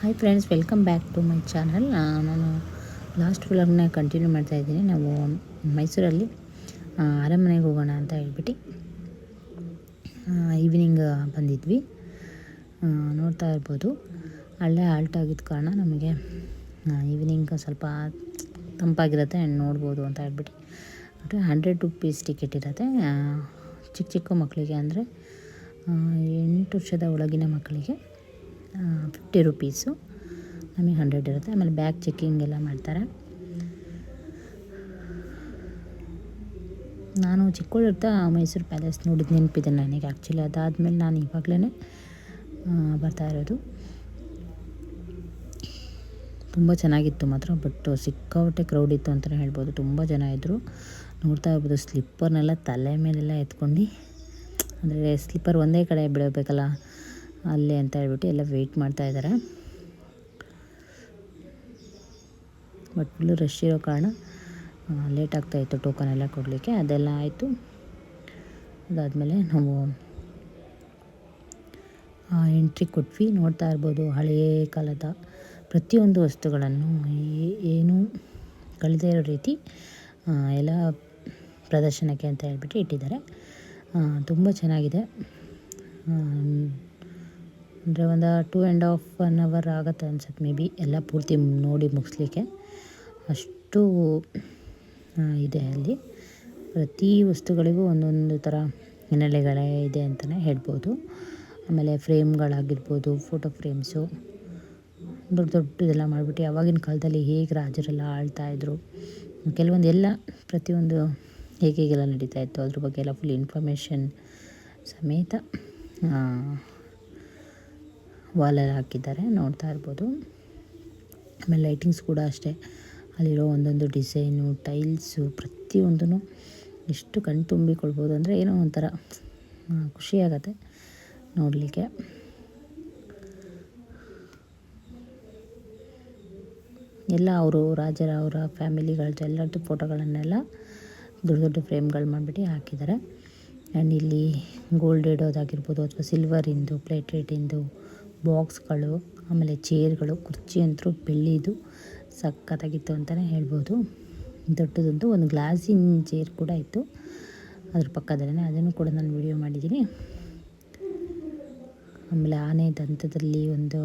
Hi friends welcome back to my channel ನಾನು last ವ್ಲಾಗ್ನ continue ಮಾಡ್ತಾ ಇದ್ದೀನಿ. ನಾವು ಮೈಸೂರಲ್ಲಿ ಅರಮನೆಗೆ ಹೋಗೋಣ ಅಂತ ಹೇಳ್ಬಿಟ್ಟು ಈವ್ನಿಂಗ್ ಬಂದಿದ್ವಿ. ನೋಡ್ತಾ ಇರ್ಬೋದು. ಅಲ್ಲೇ ಆಲ್ಟ್ ಆಗಿದ್ದ ಕಾರಣ ನಮಗೆ ಈವ್ನಿಂಗ್ ಸ್ವಲ್ಪ ತಂಪಾಗಿರುತ್ತೆ ಆ್ಯಂಡ್ ನೋಡ್ಬೋದು ಅಂತ ಹೇಳ್ಬಿಟ್ಟು. ಬಟ್ ಹಂಡ್ರೆಡ್ ರುಪೀಸ್ ಟಿಕೆಟ್ ಇರುತ್ತೆ. ಚಿಕ್ಕ ಚಿಕ್ಕ ಮಕ್ಕಳಿಗೆ ಅಂದರೆ ಎಂಟು ವರ್ಷದ ಒಳಗಿನ ಮಕ್ಕಳಿಗೆ. Fifty rupees. ನಮಗೆ ಹಂಡ್ರೆಡ್ ಇರುತ್ತೆ. ಆಮೇಲೆ ಬ್ಯಾಗ್ ಚೆಕ್ಕಿಂಗ್ ಎಲ್ಲ ಮಾಡ್ತಾರೆ. ನಾನು ಚಿಕ್ಕವಳಿರ್ತಾ ಮೈಸೂರು ಪ್ಯಾಲೇಸ್ ನೋಡಿದ ನೆನಪಿದೆ ನನಗೆ ಆ್ಯಕ್ಚುಲಿ ಅದಾದಮೇಲೆ ನಾನು ಇವಾಗಲೇ ಬರ್ತಾ ಇರೋದು. ತುಂಬ ಚೆನ್ನಾಗಿತ್ತು ಮಾತ್ರ ಬಟ್ ಸಿಕ್ಕಾಪಟ್ಟೆ ಕ್ರೌಡ್ ಇತ್ತು ಅಂತಲೇ ಹೇಳ್ಬೋದು. ತುಂಬ ಜನ ಇದ್ದರು ನೋಡ್ತಾ ಇರ್ಬೋದು ಸ್ಲಿಪ್ಪರ್ನೆಲ್ಲ ತಲೆ ಮೇಲೆಲ್ಲ ಎತ್ಕೊಂಡು, ಅಂದರೆ ಸ್ಲಿಪ್ಪರ್ ಒಂದೇ ಕಡೆ ಬಿಡಬೇಕಲ್ಲ. ಅಲ್ಲೇ ಅಂತ ಹೇಳ್ಬಿಟ್ಟು ಎಲ್ಲ ವೆಯ್ಟ್ ಮಾಡ್ತಾ ಇದ್ದಾರೆ. ಬಟ್ ಫುಲ್ಲು ರಶ್ ಇರೋ ಕಾರಣ ಲೇಟ್ ಆಗ್ತಾಯಿತ್ತು ಟೋಕನ್ ಎಲ್ಲ ಕೊಡಲಿಕ್ಕೆ. ಅದೆಲ್ಲ ಆಯಿತು. ಅದಾದಮೇಲೆ ನಾವು ಎಂಟ್ರಿ ಕೊಟ್ವಿ. ನೋಡ್ತಾ ಇರ್ಬೋದು ಹಳೆಯ ಕಾಲದ ಪ್ರತಿಯೊಂದು ವಸ್ತುಗಳನ್ನು. ಏನು ಕಳೆದೇ ಇರೋ ರೀತಿ ಎಲ್ಲ ಪ್ರದರ್ಶನಕ್ಕೆ ಅಂತ ಹೇಳ್ಬಿಟ್ಟು ಇಟ್ಟಿದ್ದಾರೆ. ತುಂಬ ಚೆನ್ನಾಗಿದೆ. ಅಂದರೆ ಒಂದು two and half one hour ಆಗುತ್ತೆ ಅನ್ಸುತ್ತೆ ಮೇ ಬಿ ಎಲ್ಲ ಪೂರ್ತಿ ನೋಡಿ ಮುಗಿಸ್ಲಿಕ್ಕೆ. ಅಷ್ಟು ಇದೆ ಅಲ್ಲಿ. ಪ್ರತಿ ವಸ್ತುಗಳಿಗೂ ಒಂದೊಂದು ಥರ ಹಿನ್ನೆಲೆಗಳೇ ಇದೆ ಅಂತಲೇ ಹೇಳ್ಬೋದು. ಆಮೇಲೆ ಫ್ರೇಮ್ಗಳಾಗಿರ್ಬೋದು ಫೋಟೋ ಫ್ರೇಮ್ಸು ದೊಡ್ಡ ದೊಡ್ಡದೆಲ್ಲ ಮಾಡಿಬಿಟ್ಟು ಅವಾಗಿನ ಕಾಲದಲ್ಲಿ ಹೇಗೆ ರಾಜರೆಲ್ಲ ಆಳ್ತಾಯಿದ್ರು ಕೆಲವೊಂದು ಎಲ್ಲ ಪ್ರತಿಯೊಂದು ಹೇಗೆ ಹೇಗೆಲ್ಲ ನಡೀತಾ ಇತ್ತು ಅದ್ರ ಬಗ್ಗೆ ಎಲ್ಲ ಫುಲ್ ಇನ್ಫಾರ್ಮೇಷನ್ ಸಮೇತ ವಾಲಲ್ಲಿ ಹಾಕಿದ್ದಾರೆ, ನೋಡ್ತಾ ಇರ್ಬೋದು. ಆಮೇಲೆ ಲೈಟಿಂಗ್ಸ್ ಕೂಡ ಅಷ್ಟೇ. ಅಲ್ಲಿರೋ ಒಂದೊಂದು ಡಿಸೈನು, ಟೈಲ್ಸು ಪ್ರತಿಯೊಂದೂ ಎಷ್ಟು ಕಣ್ ತುಂಬಿಕೊಳ್ಬೋದು ಅಂದರೆ ಏನೋ ಒಂಥರ ಖುಷಿಯಾಗತ್ತೆ ನೋಡಲಿಕ್ಕೆ. ಎಲ್ಲ ಅವರು ರಾಜರ ಅವರ ಫ್ಯಾಮಿಲಿಗಳದ್ದು ಎಲ್ಲರದ್ದು ಫೋಟೋಗಳನ್ನೆಲ್ಲ ದೊಡ್ಡ ದೊಡ್ಡ ಫ್ರೇಮ್ಗಳು ಮಾಡಿಬಿಟ್ಟು ಹಾಕಿದ್ದಾರೆ. ಆ್ಯಂಡ್ ಇಲ್ಲಿ ಗೋಲ್ಡ್ ಇಡೋದಾಗಿರ್ಬೋದು ಅಥವಾ ಸಿಲ್ವರಿಂದು ಪ್ಲೇಟೆಡಿಂದು ಬಾಕ್ಸ್ಗಳು, ಆಮೇಲೆ ಚೇರ್ಗಳು ಕುರ್ಚಿ ಅಂತೂ ಬೆಳ್ಳಿದು ಸಖತ್ತಾಗಿತ್ತು ಅಂತಲೇ ಹೇಳ್ಬೋದು. ದೊಡ್ಡದೊಂದು ಒಂದು ಗ್ಲಾಸಿನ ಚೇರ್ ಕೂಡ ಇತ್ತು. ಅದ್ರ ಪಕ್ಕದಲ್ಲೇ ಅದನ್ನು ಕೂಡ ನಾನು ವಿಡಿಯೋ ಮಾಡಿದ್ದೀನಿ. ಆಮೇಲೆ ಆನೆ ದಂತದಲ್ಲಿ ಒಂದು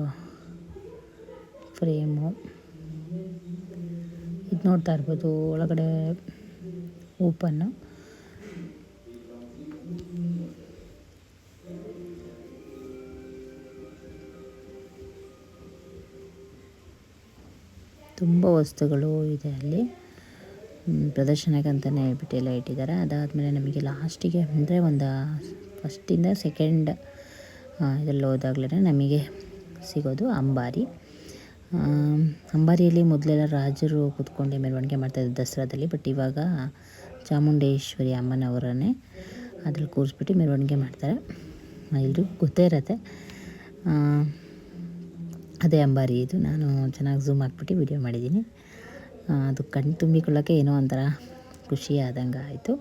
ಫ್ರೇಮು. ಇದು ನೋಡ್ತಾ ಇರ್ಬೋದು, ಒಳಗಡೆ ಓಪನ್ನು. ತುಂಬ ವಸ್ತುಗಳು ಇದೆ ಅಲ್ಲಿ. ಪ್ರದರ್ಶನಕ್ಕೆ ಅಂತಲೇ ಹೇಳ್ಬಿಟ್ಟು ಎಲ್ಲ ಇಟ್ಟಿದ್ದಾರೆ. ಅದಾದಮೇಲೆ ನಮಗೆ ಲಾಸ್ಟಿಗೆ ಅಂದರೆ ಒಂದು ಫಸ್ಟಿಂದ ಸೆಕೆಂಡ್ ಇದರಲ್ಲಿ ಹೋದಾಗಲೇ ನಮಗೆ ಸಿಗೋದು ಅಂಬಾರಿ. ಅಂಬಾರಿಯಲ್ಲಿ ಮೊದಲೆಲ್ಲ ರಾಜರು ಕೂತ್ಕೊಂಡು ಮೆರವಣಿಗೆ ಮಾಡ್ತಾಯಿದ್ರು ದಸರಾದಲ್ಲಿ, ಬಟ್ ಇವಾಗ ಚಾಮುಂಡೇಶ್ವರಿ ಅಮ್ಮನವರನ್ನೇ ಅದ್ರಲ್ಲಿ ಕೂರಿಸ್ಬಿಟ್ಟು ಮೆರವಣಿಗೆ ಮಾಡ್ತಾರೆ. ಎಲ್ರಿಗೂ ಗೊತ್ತೇ ಇರತ್ತೆ. ಅದೇ ಅಂಬಾರಿ, ಇದು ನಾನು ಚೆನ್ನಾಗಿ ಝೂಮ್ ಹಾಕ್ಬಿಟ್ಟು ವಿಡಿಯೋ ಮಾಡಿದ್ದೀನಿ. ಅದು ಕಣ್ಣು ತುಂಬಿಕೊಳ್ಳೋಕ್ಕೆ ಏನೋ ಒಂಥರ ಖುಷಿ ಆದಂಗೆ ಆಯಿತು.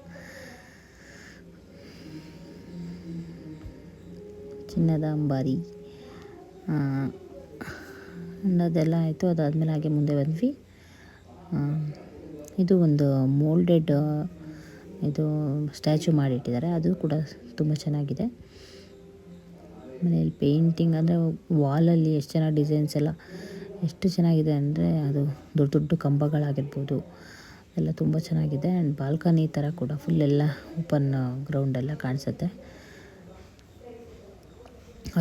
ಚಿನ್ನದ ಅಂಬಾರಿ. ಅನ್ನೋದೆಲ್ಲ ಆಯಿತು, ಅದಾದಮೇಲೆ ಹಾಗೆ ಮುಂದೆ ಬಂದ್ವಿ. ಇದು ಒಂದು ಮೋಲ್ಡೆಡ್ ಇದು ಸ್ಟ್ಯಾಚು ಮಾಡಿಟ್ಟಿದ್ದಾರೆ, ಅದು ಕೂಡ ತುಂಬ ಚೆನ್ನಾಗಿದೆ. ಆಮೇಲೆ ಇಲ್ಲಿ ಪೇಂಟಿಂಗ್ ಅಂದರೆ ವಾಲಲ್ಲಿ ಎಷ್ಟು ಚೆನ್ನಾಗಿ ಡಿಸೈನ್ಸ್ ಎಲ್ಲ ಎಷ್ಟು ಚೆನ್ನಾಗಿದೆ ಅಂದರೆ ಅದು ದೊಡ್ಡ ದೊಡ್ಡ ಕಂಬಗಳಾಗಿರ್ಬೋದು, ಎಲ್ಲ ತುಂಬ ಚೆನ್ನಾಗಿದೆ. ಆ್ಯಂಡ್ ಬಾಲ್ಕನಿ ಥರ ಕೂಡ ಫುಲ್ ಎಲ್ಲ ಓಪನ್ ಗ್ರೌಂಡೆಲ್ಲ ಕಾಣಿಸುತ್ತೆ.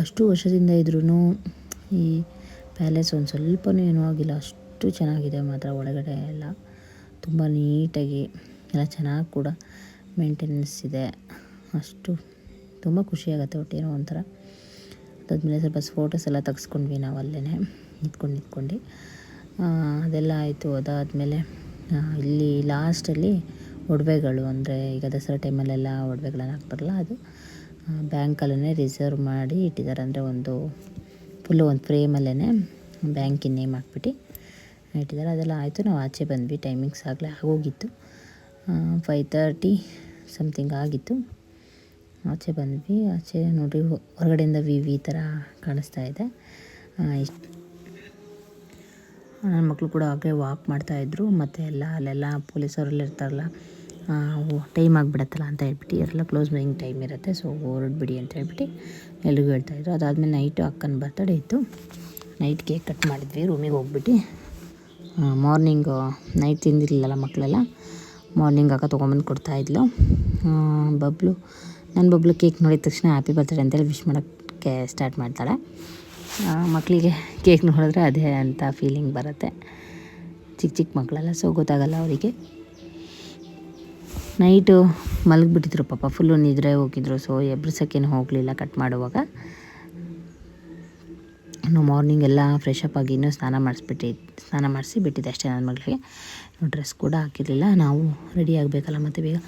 ಅಷ್ಟು ವರ್ಷದಿಂದ ಇದ್ರೂ ಈ ಪ್ಯಾಲೇಸ್ ಒಂದು ಸ್ವಲ್ಪನೂ ಏನೂ ಆಗಿಲ್ಲ, ಅಷ್ಟು ಚೆನ್ನಾಗಿದೆ ಮಾತ್ರ ಒಳಗಡೆ ಎಲ್ಲ. ತುಂಬ ನೀಟಾಗಿ ಎಲ್ಲ ಚೆನ್ನಾಗಿ ಕೂಡ ಮೇಂಟೆನೆನ್ಸ್ ಇದೆ. ಅಷ್ಟು ತುಂಬ ಖುಷಿಯಾಗತ್ತೆ ಒಟ್ಟು ಏನೋ ಒಂಥರ. ಅದಾದಮೇಲೆ ಸ್ವಲ್ಪ ಫೋಟೋಸ್ ಎಲ್ಲ ತೆಗೆಸ್ಕೊಂಡ್ವಿ ನಾವು ಅಲ್ಲೇ ನಿಂತ್ಕೊಂಡು ನಿಂತ್ಕೊಂಡು. ಅದೆಲ್ಲ ಆಯಿತು. ಅದಾದಮೇಲೆ ಇಲ್ಲಿ ಲಾಸ್ಟಲ್ಲಿ ಒಡವೆಗಳು ಅಂದರೆ ಈಗ ದಸರಾ ಟೈಮಲ್ಲೆಲ್ಲ ಒಡವೆಗಳನ್ನು ಹಾಕ್ತಾರಲ್ಲ ಅದು ಬ್ಯಾಂಕಲ್ಲೇ ರಿಸರ್ವ್ ಮಾಡಿ ಇಟ್ಟಿದ್ದಾರೆ. ಅಂದರೆ ಒಂದು ಫುಲ್ಲು ಒಂದು ಫ್ರೇಮಲ್ಲೇ ಬ್ಯಾಂಕಿನ ನೇಮ್ ಹಾಕ್ಬಿಟ್ಟು ಇಟ್ಟಿದ್ದಾರೆ. ಅದೆಲ್ಲ ಆಯಿತು. ನಾವು ಆಚೆ ಬಂದ್ವಿ. ಟೈಮಿಂಗ್ಸ್ ಆಗಲೇ ಆಗೋಗಿತ್ತು. ಫೈವ್ ತರ್ಟಿ ಸಮಥಿಂಗ್ ಆಗಿತ್ತು. ಆಚೆ ಬಂದ್ವಿ, ಆಚೆ ನೋಡಿ ಹೊರಗಡೆಯಿಂದ ವಿ ವಿ ಥರ ಕಾಣಿಸ್ತಾ ಇದೆ. ನನ್ನ ಮಕ್ಕಳು ಕೂಡ ಹಾಗೆ ವಾಕ್ ಮಾಡ್ತಾಯಿದ್ರು ಮತ್ತು ಎಲ್ಲ ಅಲ್ಲೆಲ್ಲ ಪೊಲೀಸವರೆಲ್ಲ ಇರ್ತಾರಲ್ಲ ಟೈಮ್ ಆಗಿಬಿಡತ್ತಲ್ಲ ಅಂತ ಹೇಳ್ಬಿಟ್ಟು, ಎಲ್ಲ ಕ್ಲೋಸ್ ಮೈಯಿಂಗ್ ಟೈಮ್ ಇರುತ್ತೆ ಸೊ ಹೊರಡ್ಬಿಡಿ ಅಂತ ಹೇಳ್ಬಿಟ್ಟು ಎಲ್ರಿಗೂ ಹೇಳ್ತಾಯಿದ್ರು ಅದಾದಮೇಲೆ ನೈಟು ಅಕ್ಕನ ಬರ್ತಡೇ ಇತ್ತು. ನೈಟ್ ಕೇಕ್ ಕಟ್ ಮಾಡಿದ್ವಿ ರೂಮಿಗೆ ಹೋಗ್ಬಿಟ್ಟು. ಮಾರ್ನಿಂಗು ನೈಟ್ ತಿಂದಿರಲಿಲ್ಲ ಮಕ್ಕಳೆಲ್ಲ ಮಾರ್ನಿಂಗ್ ಅಕ್ಕ ತೊಗೊಂಬಂದು ಕೊಡ್ತಾಯಿದ್ಲು ಬಬ್ಲು ನನ್ನ ಬಬ್ಲು ಕೇಕ್ ನೋಡಿದ ತಕ್ಷಣ ಹ್ಯಾಪಿ ಬರ್ತಡೆ ಅಂತೇಳಿ ವಿಶ್ ಮಾಡೋಕ್ಕೆ ಸ್ಟಾರ್ಟ್ ಮಾಡ್ತಾಳೆ. ಮಕ್ಕಳಿಗೆ ಕೇಕ್ ನೋಡಿದ್ರೆ ಅದೇ ಅಂತ ಫೀಲಿಂಗ್ ಬರುತ್ತೆ. ಚಿಕ್ಕ ಚಿಕ್ಕ ಮಕ್ಕಳೆಲ್ಲ ಸೊ ಗೊತ್ತಾಗಲ್ಲ ಅವರಿಗೆ. ನೈಟು ಮಲಗಿಬಿಟ್ಟಿದ್ರು ಪಾಪ ಫುಲ್ಲು ನಿದ್ರೆ ಹೋಗಿದ್ರು ಸೊ ಎಬ್ರಿಸೋಕ್ಕೇನು ಹೋಗಲಿಲ್ಲ ಕಟ್ ಮಾಡುವಾಗ. ಇನ್ನು ಮಾರ್ನಿಂಗ್ ಎಲ್ಲ ಫ್ರೆಶ್ ಅಪ್ ಆಗಿ ಇನ್ನೂ ಸ್ನಾನ ಮಾಡಿಸ್ಬಿಟ್ಟು, ಸ್ನಾನ ಮಾಡಿಸಿ ಬಿಟ್ಟಿದ್ದೆ ಅಷ್ಟೇ ನನ್ನ ಮಗಳಿಗೆ. ಡ್ರೆಸ್ ಕೂಡ ಹಾಕಿರಲಿಲ್ಲ, ನಾವು ರೆಡಿ ಆಗಬೇಕಲ್ಲ ಮತ್ತು ಬೇಗ.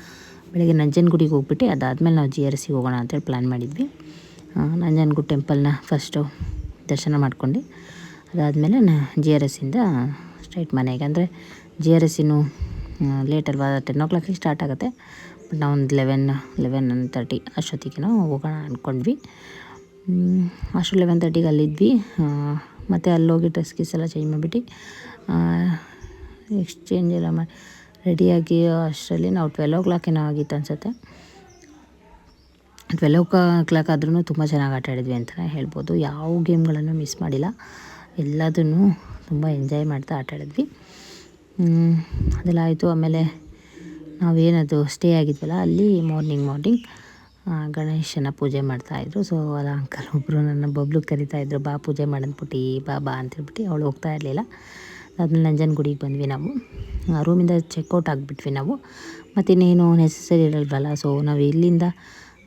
ಬೆಳಗ್ಗೆ ನಂಜನಗೂಡಿಗೆ ಹೋಗ್ಬಿಟ್ಟು ಅದಾದಮೇಲೆ ನಾವು ಜಿ ಆರ್ ಸಿಗೆ ಹೋಗೋಣ ಅಂತೇಳಿ ಪ್ಲ್ಯಾನ್ ಮಾಡಿದ್ವಿ. ನಂಜನಗೂಡು ಟೆಂಪಲ್ನ ಫಸ್ಟು ದರ್ಶನ ಮಾಡ್ಕೊಂಡು. ಅದಾದಮೇಲೆ ನಾ ಜಿ ಆರ್ ಎಸ್ಸಿಂದ ಸ್ಟ್ರೈಟ್ ಮನೆಗೆ. ಅಂದರೆ ಜಿ ಆರ್ ಎಸ್ ಲೇಟ್ ಅಲ್ವಾ ಟೆನ್ ಓ ಕ್ಲಾಕಿಗೆ ಸ್ಟಾರ್ಟ್ ಆಗುತ್ತೆ. ಬಟ್ ನಾವು ಒಂದು ಲೆವೆನ್ ಲೆವೆನ್ ತರ್ಟಿ ಅಷ್ಟೊತ್ತಿಗೆ ನಾವು ಹೋಗೋಣ ಅಂದ್ಕೊಂಡ್ವಿ ಅಷ್ಟು ಲೆವೆನ್ ತರ್ಟಿಗೆ ಅಲ್ಲಿದ್ವಿ. ಮತ್ತು ಅಲ್ಲೋಗಿ ಡ್ರೆಸ್ ಗೀಸ್ ಎಲ್ಲ ಚೇಂಜ್ ಮಾಡಿಬಿಟ್ಟು ಎಕ್ಸ್ಚೇಂಜ್ ಎಲ್ಲ ಮಾಡಿ ರೆಡಿಯಾಗಿ ಅಷ್ಟರಲ್ಲಿ ನಾವು ಟ್ವೆಲ್ ಓ ಕ್ಲಾಕ್ ಏನೋ ಆಗಿತ್ತು ಅನಿಸುತ್ತೆ. ಟ್ವೆಲ್ ಓ ಕ್ಲಾಕ್ ಆದ್ರೂ ತುಂಬ ಚೆನ್ನಾಗಿ ಆಟ ಆಡಿದ್ವಿ ಅಂತಲೇ ಹೇಳ್ಬೋದು. ಯಾವ ಗೇಮ್ಗಳನ್ನು ಮಿಸ್ ಮಾಡಿಲ್ಲ. ಎಲ್ಲದನ್ನು ತುಂಬ ಎಂಜಾಯ್ ಮಾಡ್ತಾ ಆಟ ಆಡಿದ್ವಿ. ಅದೆಲ್ಲ ಆಯಿತು ಆಮೇಲೆ ನಾವೇನದು ಸ್ಟೇ ಆಗಿದ್ವಲ್ಲ, ಅಲ್ಲಿ ಮಾರ್ನಿಂಗ್ ಮಾರ್ನಿಂಗ್ ಗಣೇಶನ ಪೂಜೆ ಮಾಡ್ತಾಯಿದ್ರು ಸೊ ಅಲ್ಲ, ಅಂಕಲ್ ಒಬ್ಬರು ನನ್ನ ಬಬ್ಲು ಕರಿತಾಯಿದ್ರು ಬಾ, ಪೂಜೆ ಮಾಡಿದ್ಬಿಟ್ಟು ಬಾ ಬಾ ಅಂತೇಳ್ಬಿಟ್ಟು ಅವಳು ಹೋಗ್ತಾ ಇರಲಿಲ್ಲ. ಅದಾದ್ಮೇಲೆ ನಂಜನಗೂಡಿಗೆ ಬಂದ್ವಿ ನಾವು. ರೂಮಿಂದ ಚೆಕ್ಔಟ್ ಆಗಿಬಿಟ್ವಿ ನಾವು. ಮತ್ತು ಇನ್ನೇನು ನೆಸಸರಿ ಇರಲ್ವಲ್ಲ ಸೊ ನಾವು ಇಲ್ಲಿಂದ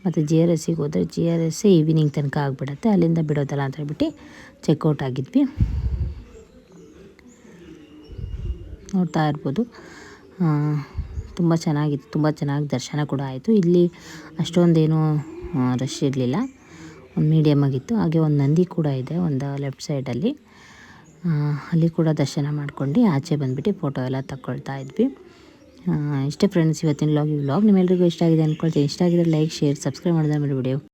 ಮತ್ತು ಜಿ ಆರ್ ಎಸ್ಸಿಗೆ ಹೋದರೆ ಜಿ ಆರ್ ಎಸ್ಸೇ ಈವ್ನಿಂಗ್ ತನಕ ಆಗಿಬಿಡತ್ತೆ, ಅಲ್ಲಿಂದ ಬಿಡೋದಲ್ಲ ಅಂತ ಹೇಳ್ಬಿಟ್ಟು ಚೆಕ್ಔಟ್ ಆಗಿದ್ವಿ. ನೋಡ್ತಾ ಇರ್ಬೋದು. ತುಂಬ ಚೆನ್ನಾಗಿತ್ತು, ತುಂಬ ಚೆನ್ನಾಗಿ ದರ್ಶನ ಕೂಡ ಆಯಿತು. ಇಲ್ಲಿ ಅಷ್ಟೊಂದೇನು ರಶ್ ಇರಲಿಲ್ಲ. ಒಂದು ಮೀಡಿಯಮ್ ಆಗಿತ್ತು. ಹಾಗೆ ಒಂದು ನಂದಿ ಕೂಡ ಇದೆ, ಒಂದು ಲೆಫ್ಟ್ ಸೈಡಲ್ಲಿ ಅಲ್ಲಿ ಕೂಡ ದರ್ಶನ ಮಾಡ್ಕೊಂಡು ಆಚೆ ಬಂದುಬಿಟ್ಟು ಫೋಟೋ ಎಲ್ಲ ತಗೊಳ್ತಾ ಇದ್ವಿ. ಇಷ್ಟೇ ಫ್ರೆಂಡ್ಸ್ ಇವತ್ತಿನ ವ್ಲಾಗ್ ಈ ವ್ಲಾಗ್ ನಿಮ್ಮೆಲ್ಲರಿಗೂ ಇಷ್ಟ ಆಗಿದೆ ಅಂದ್ಕೊಳ್ತೀನಿ ಇಷ್ಟ ಆಗಿದ್ರೆ ಲೈಕ್ ಶೇರ್ ಸಬ್ಸ್ಕ್ರೈಬ್ ಮಾಡಿದ್ರೆ ವಿಡಿಯೋ